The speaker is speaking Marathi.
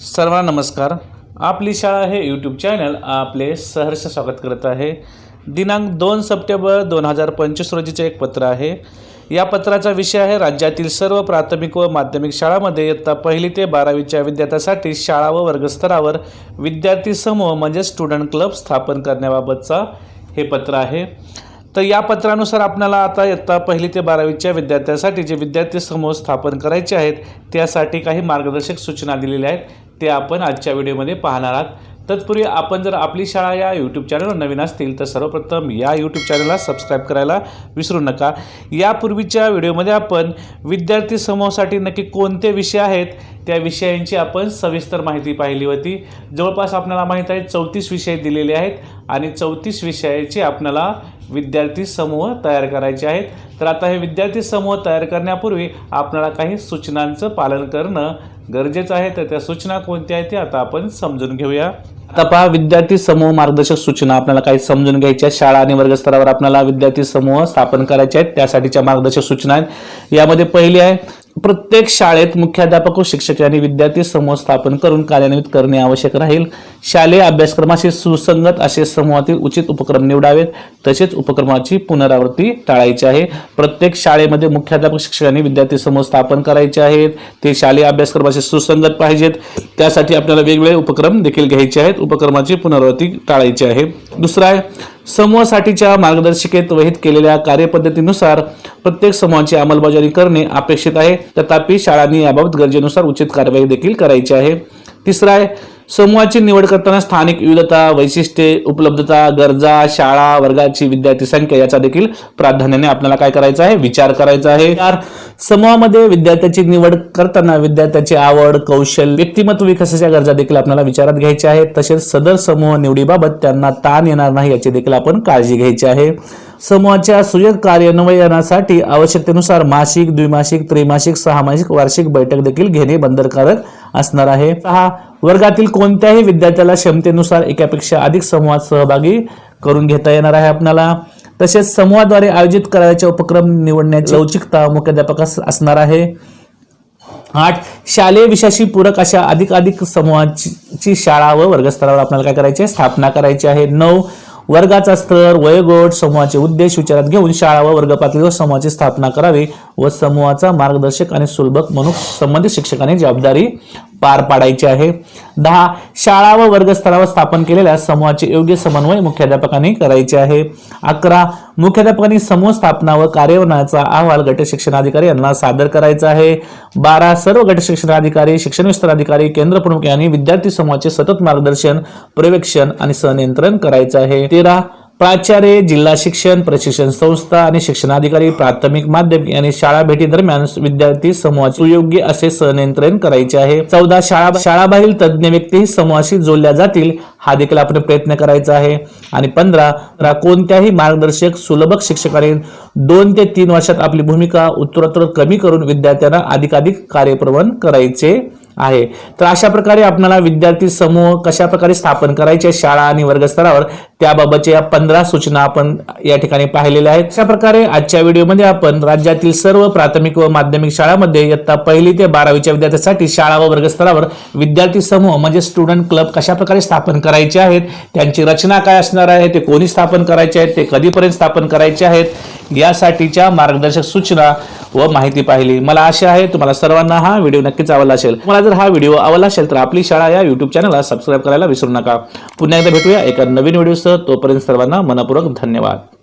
सर्वांना नमस्कार. आपली शाळा हे यूट्यूब चॅनल आपले सहर्ष स्वागत करत आहे. दिनांक दोन सप्टेंबर दोन हजार पंचवीस रोजीचे एक पत्र आहे. या पत्राचा विषय आहे राज्यातील सर्व प्राथमिक व माध्यमिक शाळांमध्ये इयत्ता पहिली ते बारावीच्या विद्यार्थ्यासाठी शाळा व वर्गस्तरावर विद्यार्थी समूह म्हणजे स्टुडंट क्लब स्थापन करण्याबाबतचा हे पत्र आहे. तर या पत्रानुसार आपल्याला आता इयत्ता पहिली ते बारावीच्या विद्यार्थ्यांसाठी जे विद्यार्थी समूह स्थापन करायचे आहेत त्यासाठी काही मार्गदर्शक सूचना दिलेल्या आहेत. ते आपण आजच्या व्हिडिओमध्ये पाहणार आहात. तत्पूर्वी आपण जर आपली शाळा या यूट्यूब चॅनलवर नवीन असतील तर सर्वप्रथम या यूट्यूब चॅनलला सबस्क्राईब करायला विसरू नका. यापूर्वीच्या व्हिडिओमध्ये आपण विद्यार्थी समूहासाठी नक्की कोणते विषय आहेत त्या विषयांची आपण सविस्तर माहिती पाहिली होती. जवळपास आपल्याला माहीत आहे चौतीस विषय दिलेले आहेत आणि चौतीस विषयाचे आपल्याला विद्यार्थी समूह तयार करायचे आहेत. तर आता हे विद्यार्थी समूह तयार करण्यापूर्वी आपल्याला काही सूचनांचं पालन करणं गरजेचं आहे तर त्या सूचना कोणत्या आहेत ते आता आपण समजून घेऊया. आता पहा विद्यार्थी समूह मार्गदर्शक सूचना आपल्याला काही समजून घ्यायच्या आहेत. शाळा आणि वर्गस्तरावर आपल्याला विद्यार्थी समूह स्थापन करायचे आहेत. त्यासाठीच्या मार्गदर्शक सूचना आहेत. यामध्ये पहिली आहे प्रत्येक शाळेत मुख्याध्यापक व शिक्षक यांनी विद्यार्थी समूह स्थापन करून कार्यान्वित करणे आवश्यक राहील. शालेय अभ्यासक्रमाशी सुसंगत असे समूहातील उचित उपक्रम निवडावेत. तसेच उपक्रमाची पुनरावृत्ती टाळायची आहे. प्रत्येक शाळेमध्ये मुख्याध्यापक शिक्षकांनी विद्यार्थी समूह स्थापन करायचे आहेत. ते शालेय अभ्यासक्रमाशी सुसंगत पाहिजेत. त्यासाठी आपल्याला वेगवेगळे उपक्रम देखील घ्यायचे आहेत. उपक्रमाची पुनरावृत्ती टाळायची आहे. दुसरा आहे समूहासाठीच्या मार्गदर्शिकेत वहित केलेल्या कार्यपद्धतीनुसार प्रत्येक समूहाची अंमलबजावणी करणे अपेक्षित आहे. तथापि शाळांनी याबाबत गरजेनुसार उचित कारवाई देखील करायची आहे. तिसरा आहे समूहाची निवड करताना स्थानिक विविधता वैशिष्ट्ये उपलब्धता गरजा शाळा वर्गाची विद्यार्थी संख्या याचा देखील प्राधान्याने आपल्याला काय करायचं आहे? विचार करायचा आहे. समूहामध्ये विद्यार्थ्याची निवड करताना विद्यार्थ्याची आवड कौशल्य व्यक्तिमत्व विकासाच्या गरजा देखील आपल्याला विचारात घ्यायच्या आहेत. तसेच सदर समूह निवडीबाबत त्यांना ताण येणार नाही याची देखील आपण काळजी घ्यायची आहे. समूहाच्या सुयोग कार्यान्वयनासाठी आवश्यकतेनुसार मासिक द्विमासिक त्रैमासिक सहामासिक वार्षिक बैठक देखील घेणे बंधनकारक असणार आहे. सहा वर्गातील कोणत्याही विद्यार्थ्याला क्षमतेनुसार एकापेक्षा अधिक समूहात सहभागी करून घेता येणार आहे आपल्याला तसेच समूहाद्वारे आयोजित करायचे उपक्रम निवडण्याची लवचिकता मुख्याध्यापकास असणार आहे. आठ शालेय विषयाशी पूरक अशा अधिक अधिक समूहाची ची शाळा व वर्गस्तरावर आपल्याला काय करायची? स्थापना करायची आहे. नऊ वर्गाचा स्तर वयोगट समूहाचे उद्देश विचारात घेऊन शाळा व वर्ग पातळीवर समूहाची स्थापना करावी व समूहाचा मार्गदर्शक आणि सुलभक म्हणून संबंधित शिक्षकाने जबाबदारी पार पाडायची आहे. दहा शाळा व वर्गस्थळावर स्थापन केलेल्या समूहाचे योग्य समन्वय मुख्याध्यापकांनी करायचे आहे. अकरा मुख्याध्यापकांनी समूह स्थापना व कार्यवरणाचा अहवाल गट शिक्षणाधिकारी यांना सादर करायचा आहे. बारा सर्व गट शिक्षणाधिकारी शिक्षण विस्तार अधिकारी केंद्र प्रमुख यांनी विद्यार्थी समूहाचे सतत मार्गदर्शन पर्यवेक्षण आणि सहनियंत्रण करायचं आहे. तेरा प्राचार्य जिल्हा शिक्षण प्रशिक्षण संस्था आणि शिक्षणाधिकारी प्राथमिक माध्यमिक आणि शाळा भेटी दरम्यान विद्यार्थी समूहाचे सुयोग्य असे सहनियंत्रण करायचे आहे. चौदा शाळा शाळाबाहेरील तज्ज्ञ व्यक्ती समूहाशी जोडल्या जातील हा देखील आपण प्रयत्न करायचा आहे. आणि पंधरा कोणत्याही मार्गदर्शक सुलभक शिक्षकाने दोन ते तीन वर्षात आपली भूमिका उत्तरोत्तर कमी करून विद्यार्थ्यांना अधिकाधिक कार्यप्रवण करायचे आहे. तर अशा प्रकारे आपल्याला विद्यार्थी समूह कशा प्रकारे स्थापन करायचे शाळा आणि वर्गस्तरावर त्याबाबतच्या या पंधरा सूचना आपण या ठिकाणी पाहिलेल्या आहेत. अशा प्रकारे आजच्या व्हिडिओमध्ये आपण राज्यातील सर्व प्राथमिक व माध्यमिक शाळांमध्ये इयत्ता पहिली ते बारावीच्या विद्यार्थ्यांसाठी शाळा व वर्गस्तरावर विद्यार्थी समूह म्हणजे स्टुडंट क्लब कशा प्रकारे स्थापन करायचे आहेत त्यांची रचना काय असणार आहे ते कोणी स्थापन करायचे आहेत ते कधीपर्यंत स्थापन करायचे आहेत यासाठीच्या मार्गदर्शक सूचना व माहिती पाहिली. मला आशा आहे तुम्हाला सर्वांना हा व्हिडिओ नक्कीच आवडला असेल. मला जर हा व्हिडिओ आवडला असेल तर आपली शाळा या युट्यूब चॅनलला सबस्क्राईब करायला विसरू नका. पुन्हा एकदा भेटूया एका नवीन व्हिडिओ तोपर्यंत सर्वांना मनपूर्वक धन्यवाद.